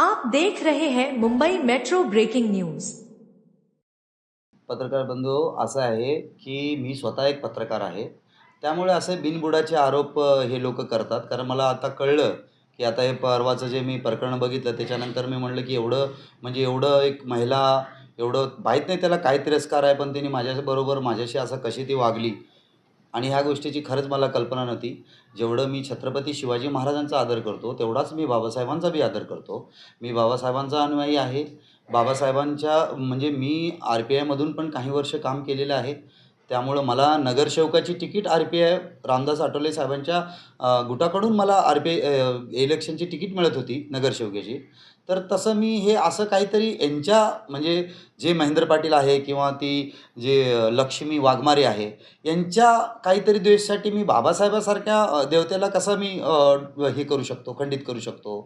आप देख रहे हैं मुंबई मेट्रो ब्रेकिंग न्यूज पत्रकार बंधू असं आहे की मी स्वतः एक पत्रकार आहे. त्यामुळे असे बिनबुडाचे आरोप हे लोक करतात. कारण मला आता कळलं की आता हे परवाचं जे मी प्रकरण बघितलं त्याच्यानंतर मी म्हणलं की एवढं म्हणजे एवढं एक महिला एवढं माहीत नाही त्याला काय तिरस्कार आहे पण तिने माझ्याबरोबर माझ्याशी असं कशी ती वागली. आणि ह्या गोष्टीची खरंच मला कल्पना नव्हती. जेवढं मी छत्रपती शिवाजी महाराजांचा आदर करतो तेवढाच मी बाबासाहेबांचा बी आदर करतो. मी बाबासाहेबांचा अनुयायी आहे. बाबासाहेबांच्या म्हणजे मी आर पी आयमधून पण काही वर्ष काम केलेलं आहे. त्यामुळं मला नगरसेवकाची ticket R P I Ramdas Athawale साहेबांच्या गुटाकडून मला आर पी आय इलेक्शनची तिकीट मिळत होती नगरसेवकाची. तर तसं मी हे असं काहीतरी यांच्या म्हणजे जे महेंद्र पाटील आहे किंवा ती जे लक्ष्मी वाघमारे आहे यांच्या काहीतरी द्वेषासाठी मी बाबासाहेबासारख्या देवतेला कसं मी हे करू शकतो खंडित करू शकतो?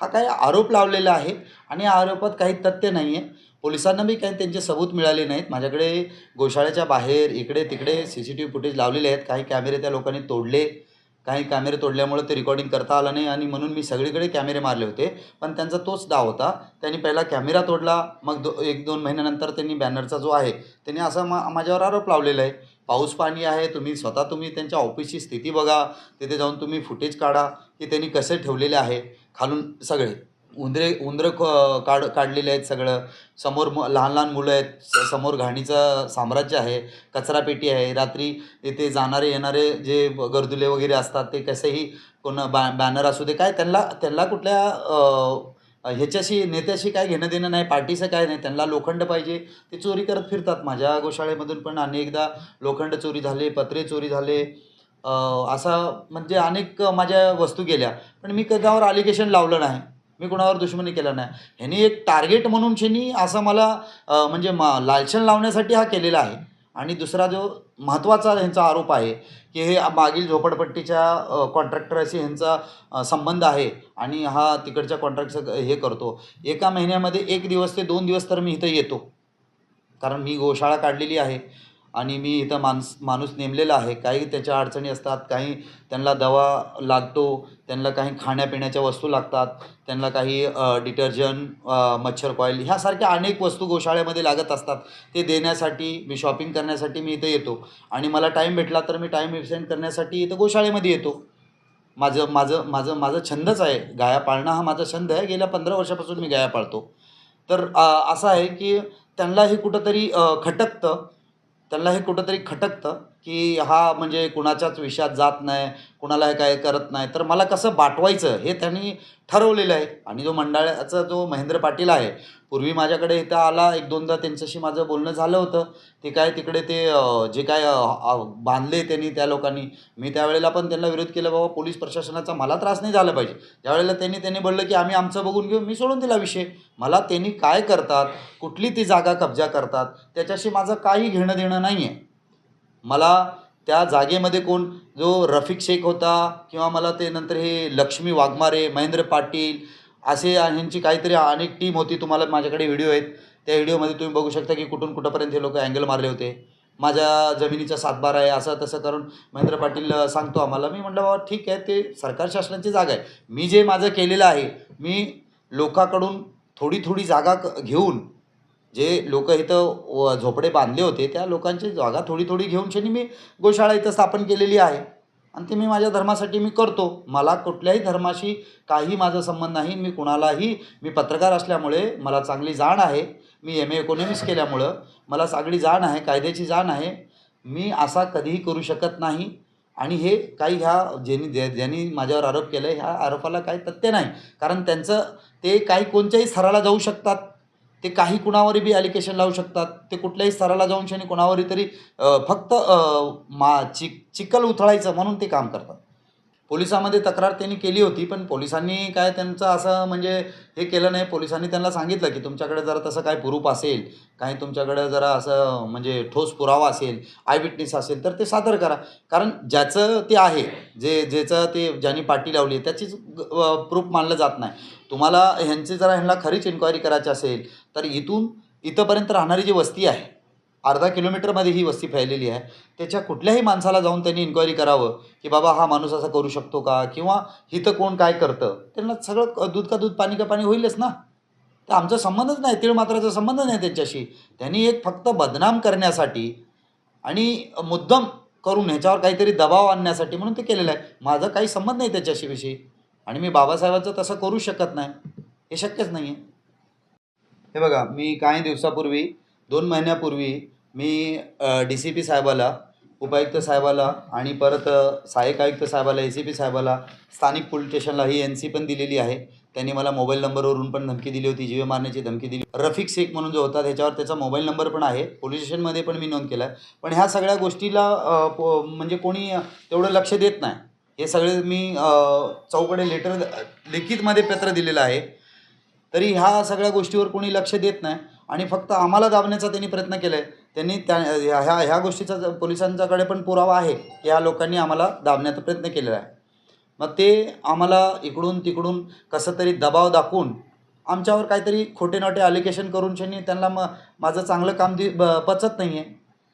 हा काही आरोप लावलेला आहे आणि या आरोपात काही तथ्य नाही आहे पोलिसांना बी काही त्यांचे सबूत मिळाले नाहीत. माझ्याकडे गोशाळ्याच्या बाहेर इकडे तिकडे C C T V footage लावलेले आहेत. काही कॅमेरे त्या लोकांनी तोडले. काही कॅमेरे तोडल्यामुळे ते रेकॉर्डिंग करता आलं नाही आणि म्हणून मी सगळीकडे कॅमेरे मारले होते. पण त्यांचा तोच डाव होता. त्यांनी पहिला कॅमेरा तोडला. मग दो एक दोन महिन्यानंतर त्यांनी बॅनरचा जो आहे त्यांनी असा मा माझ्यावर आरोप लावलेला आहे. पाऊस पाणी आहे तुम्ही स्वतः तुम्ही त्यांच्या ऑफिसची स्थिती बघा. तिथे जाऊन तुम्ही फुटेज काढा. की त्यांनी कसे ठेवलेले आहे. खालून सगळे. उंदरे उंदरं क काढ काढलेले आहेत सगळं. समोर म लहान लहान मुलं आहेत. स समोर घाणीचं साम्राज्य आहे. कचरापेटी आहे. रात्री इथे जाणारे येणारे जे गर्दुले वगैरे असतात ते कसेही कोण बॅ बॅनर असू दे काय त्यांना त्यांना कुठल्या ह्याच्याशी नेत्याशी काय घेणं देणं नाही पार्टीचं काय नाही. त्यांना लोखंड पाहिजे. ते चोरी करत फिरतात. माझ्या गोशाळेमधून पण अनेकदा लोखंड चोरी झाले पत्रे चोरी झाले. असा म्हणजे अनेक माझ्या वस्तू गेल्या. पण मी कदावर अलिगेशन लावलं नाही. मी कुणावर दुश्मनी केलं नाही. ह्यांनी एक टार्गेट म्हणून शेनी असं मला म्हणजे मा लालछन लावण्यासाठी हा केलेला आहे. आणि दुसरा जो महत्त्वाचा ह्यांचा आरोप आहे की हे मागील झोपडपट्टीच्या कॉन्ट्रॅक्टरशी ह्यांचा संबंध आहे आणि हा तिकडच्या कॉन्ट्रॅक्टचं हे करतो. एका महिन्यामध्ये एक दिवस ते दोन दिवस तर मी इथं येतो. कारण मी गोशाळा काढलेली आहे. आणि मी इथं माणस माणूस नेमलेला आहे. काही त्याच्या अडचणी असतात काही त्यांना दवा लागतो त्यांना काही खाण्यापिण्याच्या वस्तू लागतात त्यांना काही डिटर्जंट मच्छर कॉईल ह्यासारख्या अनेक वस्तू गोशाळेमध्ये लागत असतात. ते देण्यासाठी मी शॉपिंग करण्यासाठी मी इथं येतो. आणि मला टाईम भेटला तर मी टाईम एक्सेंड करण्यासाठी इथं गोशाळेमध्ये येतो. माझं माझं माझं माझं छंदच आहे. गाया पाळणं हा माझा छंद आहे. गेल्या पंधरा वर्षापासून मी गाया पाळतो. तर असं आहे की त्यांना हे कुठंतरी खटकतं. त्यांना हे कुठंतरी खटकतं. की हा म्हणजे कुणाच्याच विषयात जात नाही कुणाला काय करत नाही. तर मला कसं बाटवायचं हे त्यांनी ठरवलेलं आहे. आणि जो मंडळाचा जो महेंद्र पाटील आहे पूर्वी माझ्याकडे इथं आला एक दोनदा त्यांच्याशी माझं बोलणं झालं होतं. ते काय तिकडे ते जे काय बांधले त्यांनी त्या लोकांनी. मी त्यावेळेला पण त्यांना विरोध केला बाबा पोलीस प्रशासनाचा मला त्रास नाही झाला पाहिजे. ज्यावेळेला त्यांनी त्यांनी बोललं की आम्ही आमचं बघून घेऊ मी सोडून दिला विषय. मला त्यांनी काय करतात कुठली ती जागा कब्जा करतात त्याच्याशी माझं काही घेणं देणं नाही आहे मला त्या जागेमध्ये कोण जो रफिक शेख होता किंवा मला ते नंतर हे लक्ष्मी वाघमारे महेंद्र पाटील असे ह्यांची काहीतरी अनेक टीम होती. तुम्हाला माझ्याकडे व्हिडिओ आहेत. त्या व्हिडिओमध्ये तुम्ही बघू शकता की कुठून कुठंपर्यंत हे लोक अँगल मारले होते. माझ्या जमिनीचा सातबार आहे असं तसं करून महेंद्र पाटील सांगतो आम्हाला. मी म्हटलं बाबा ठीक आहे ते सरकार शासनाची जागा आहे. मी जे माझं केलेलं आहे मी लोकांकडून थोडी थोडी जागा क घेऊन जे लोक इथं व झोपडे बांधले होते त्या लोकांची जागा थोडी थोडी घेऊन शनी मी गोशाळा इथं स्थापन केलेली आहे. आणि ते मी माझ्या धर्मासाठी मी करतो. मला कुठल्याही धर्माशी काही माझा संबंध नाही. मी कुणालाही मी पत्रकार असल्यामुळे मला चांगली जाण आहे. मी एम ए इकॉनॉमिक्स केल्यामुळं मला चांगली जाण आहे कायद्याची जाण आहे. मी असा कधीही करू शकत नाही. आणि हे काही ह्या ज्यांनी ज्या ज्यांनी माझ्यावर आरोप केला ह्या आरोपाला काही तथ्य नाही. कारण त्यांचं ते काही कोणत्याही स्थराला जाऊ शकतात. ते काही कुणावरही बी ॲलिकेशन लावू शकतात. ते कुठल्याही स्तराला जाऊन शनी कुणावरही तरी फक्त मा चिक चिखल उथळायचं म्हणून ते काम करतात. पोलिसामध्ये तक्रार त्यांनी केली होती पण पोलिसांनी काय त्यांचं असं म्हणजे हे केलं नाही. पोलिसांनी त्यांना सांगितलं की तुमच्याकडे जरा तसं काय प्रूफ असेल काही तुमच्याकडे जरा असं म्हणजे ठोस पुरावा असेल आय विटनेस असेल तर ते सादर करा. कारण ज्याचं ते आहे जे ज्याचं ते ज्यांनी पाटी लावली आहे त्याचीच प्रूफ मानलं जात नाही. तुम्हाला ह्यांची जरा ह्यांना खरीच इन्क्वायरी करायची असेल तर इथून इथंपर्यंत राहणारी जी वस्ती आहे अर्धा किलोमीटरमध्ये ही वस्ती फैलेली आहे. त्याच्या कुठल्याही माणसाला जाऊन त्यांनी इन्क्वायरी करावं की बाबा हा माणूस असा करू शकतो का? किंवा इथं कोण काय करतं? त्यांना सगळं दूध का दूध पाणी का पाणी होईलच ना. तर आमचा संबंधच नाही तीळ मात्राचा संबंध नाही त्याच्याशी. त्यांनी एक फक्त बदनाम करण्यासाठी आणि मुद्दम करून ह्याच्यावर काहीतरी दबाव आणण्यासाठी म्हणून ते केलेलं आहे. माझा काही संबंध नाही त्याच्याशी विषयी. आणि मी बाबासाहेबांचं तसं करू शकत नाही. हे शक्यच नाही आहे हे बघा मी काही दिवसापूर्वी दोन महिन्यापूर्वी मी डी सी पी साहेबाला उपायुक्त साहेबाला आणि परत सहाय्यक आयुक्त साहेबाला ए सी पी साहेबाला स्थानिक पोलीस स्टेशनला ही एन सी पण दिलेली आहे. त्यांनी मला मोबाईल नंबरवरून पण धमकी दिली होती जीवे मारण्याची धमकी दिली. रफिक शेख म्हणून जो होता त्याच्यावर त्याचा मोबाईल नंबर पण आहे. पोलीस स्टेशनमध्ये पण मी नोंद केला आहे पण ह्या सगळ्या गोष्टीला म्हणजे कोणी तेवढं लक्ष देत नाही. हे सगळे मी चौकडे लेटर लिखितमध्ये पत्र दिलेलं आहे. तरी ह्या सगळ्या गोष्टीवर कोणी लक्ष देत नाही. आणि फक्त आम्हाला दाबण्याचा त्यांनी प्रयत्न केला आहे त्यांनी त्या ह्या ह्या ह्या गोष्टीचा ज- पोलिसांच्याकडे पण पुरावा आहे. की ह्या लोकांनी आम्हाला दाबण्याचा प्रयत्न केलेला आहे. मग ते आम्हाला इकडून तिकडून कसं तरी दबाव दाखवून आमच्यावर काहीतरी खोटे नोटे अलिकेशन करून शनी त्यांना मग माझं चांगलं काम दि पचत नाही आहे